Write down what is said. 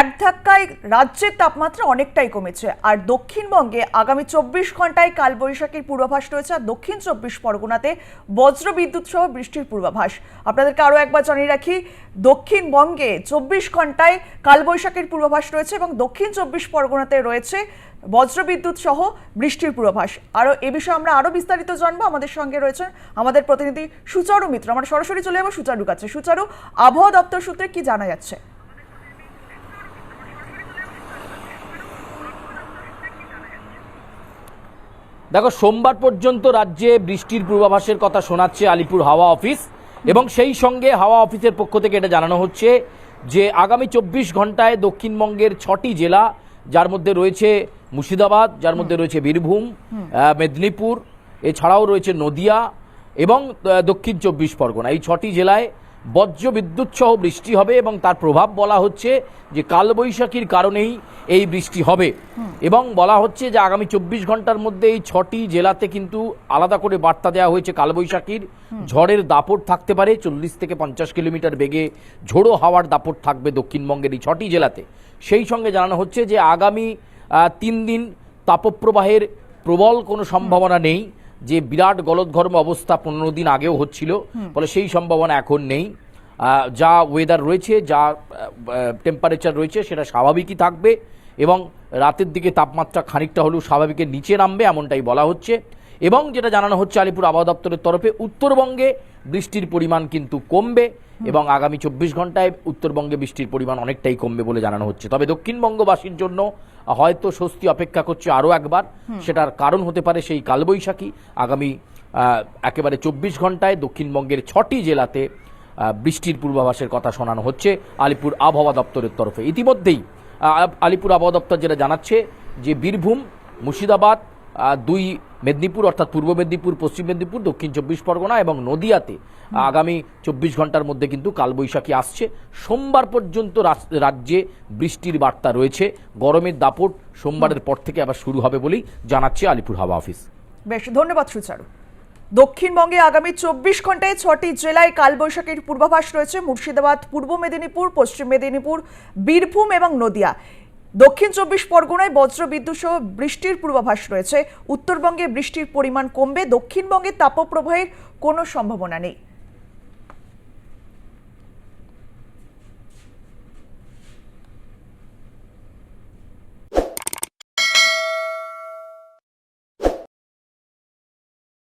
এক ধাক্কায় রাজ্যের তাপমাত্রা অনেকটাই কমেছে। আর দক্ষিণবঙ্গে আগামী চব্বিশ ঘন্টায় কালবৈশাখীর পূর্বাভাস রয়েছে আর দক্ষিণ চব্বিশ পরগনাতে বজ্র বিদ্যুৎ সহ বৃষ্টির পূর্বাভাস। আপনাদেরকে আরও একবার জানিয়ে রাখি, দক্ষিণবঙ্গে চব্বিশ ঘন্টায় কালবৈশাখীর পূর্বাভাস রয়েছে এবং দক্ষিণ চব্বিশ পরগনাতে রয়েছে বজ্রবিদ্যুৎ সহ বৃষ্টির পূর্বাভাস। আরও এ বিষয়ে আমরা আরও বিস্তারিত জানব। আমাদের সঙ্গে রয়েছেন আমাদের প্রতিনিধি সুচারু মিত্র। আমরা সরাসরি চলে যাব সুচারু কাছে। সুচারু, আবহাওয়া দপ্তর সূত্রে কি জানা যাচ্ছে? দেখো সোমবার পর্যন্ত রাজ্যে বৃষ্টির পূর্বাভাসের কথা শোনাচ্ছে আলিপুর হাওয়া অফিস এবং সেই সঙ্গে হাওয়া অফিসের পক্ষ থেকে এটা জানানো হচ্ছে যে আগামী চব্বিশ ঘন্টায় দক্ষিণবঙ্গের ছটি জেলা যার মধ্যে রয়েছে মুর্শিদাবাদ যার মধ্যে রয়েছে বীরভূম মেদিনীপুর এছাড়াও রয়েছে নদিয়া এবং দক্ষিণ চব্বিশ পরগনা। এই ছটি জেলায় বজ্র বিদ্যুৎ সহ বৃষ্টি হবে এবং তার প্রভাব বলা হচ্ছে যে কালবৈশাখীর কারণেই এই বৃষ্টি হবে। এবং বলা হচ্ছে যে আগামী চব্বিশ ঘণ্টার মধ্যে এই ছটি জেলাতে কিন্তু আলাদা করে বার্তা দেওয়া হয়েছে কালবৈশাখীর। ঝড়ের দাপট থাকতে পারে, চল্লিশ থেকে পঞ্চাশ কিলোমিটার বেগে ঝোড়ো হাওয়ার দাপট থাকবে দক্ষিণবঙ্গের এই ছটি জেলাতে। সেই সঙ্গে জানানো হচ্ছে যে আগামী তিন দিন তাপপ্রবাহের প্রবল কোনো সম্ভাবনা নেই। যে বিরাট গলদঘর্ম অবস্থা পনেরো দিন আগেও হচ্ছিল ফলে সেই সম্ভাবনা এখন নেই। যা ওয়েদার রয়েছে যা টেম্পারেচার রয়েছে সেটা স্বাভাবিকই থাকবে এবং রাতের দিকে তাপমাত্রা খানিকটা হলেও স্বাভাবিকের নিচে নামবে এমনটাই বলা হচ্ছে। এবং যেটা জানানো হচ্ছে আলিপুর আবহাওয়া দপ্তরের তরফে উত্তরবঙ্গে বৃষ্টির পরিমাণ কিন্তু কমবে এবং আগামী চব্বিশ ঘন্টায় উত্তরবঙ্গে বৃষ্টির পরিমাণ অনেকটাই কমবে বলে জানানো হচ্ছে। তবে দক্ষিণবঙ্গবাসীর জন্য হয়তো স্বস্তি অপেক্ষা করছে আরও একবার। সেটার কারণ হতে পারে সেই কালবৈশাখী। আগামী একেবারে চব্বিশ ঘন্টায় দক্ষিণবঙ্গের ছটি জেলাতে বৃষ্টির পূর্বাভাসের কথা শোনানো হচ্ছে আলিপুর আবহাওয়া দপ্তরের তরফে। ইতিমধ্যেই আলিপুর আবহাওয়া দপ্তর যেটা জানাচ্ছে যে বীরভূম মুর্শিদাবাদ দুই মেদিনীপুর, অর্থাৎ পূর্ব মেদিনীপুর, পশ্চিম মেদিনীপুর, দক্ষিণ চব্বিশ পরগনা এবং নদিয়াতে আগামী চব্বিশ ঘণ্টার মধ্যে কিন্তু কালবৈশাখী আসছে। সোমবার পর্যন্ত রাজ্যে বৃষ্টির বার্তা রয়েছে। গরমের দাপট সোমবারের পর থেকে আবার শুরু হবে বলেই জানাচ্ছে আলিপুর হাওয়া অফিস। বেশ, ধন্যবাদ সুচারু। দক্ষিণবঙ্গে আগামী চব্বিশ ঘন্টায় ছটি জেলায় কালবৈশাখীর পূর্বাভাস রয়েছে। মুর্শিদাবাদ, পূর্ব মেদিনীপুর, পশ্চিম মেদিনীপুর, বীরভূম এবং নদিয়া। দক্ষিণ চব্বিশ পরগনায় বজ্রবিদ্যুৎ সহ বৃষ্টির পূর্বাভাস রয়েছে। উত্তরবঙ্গে বৃষ্টির পরিমাণ কমবে। দক্ষিণবঙ্গে তাপপ্রবাহের কোনো সম্ভাবনা নেই।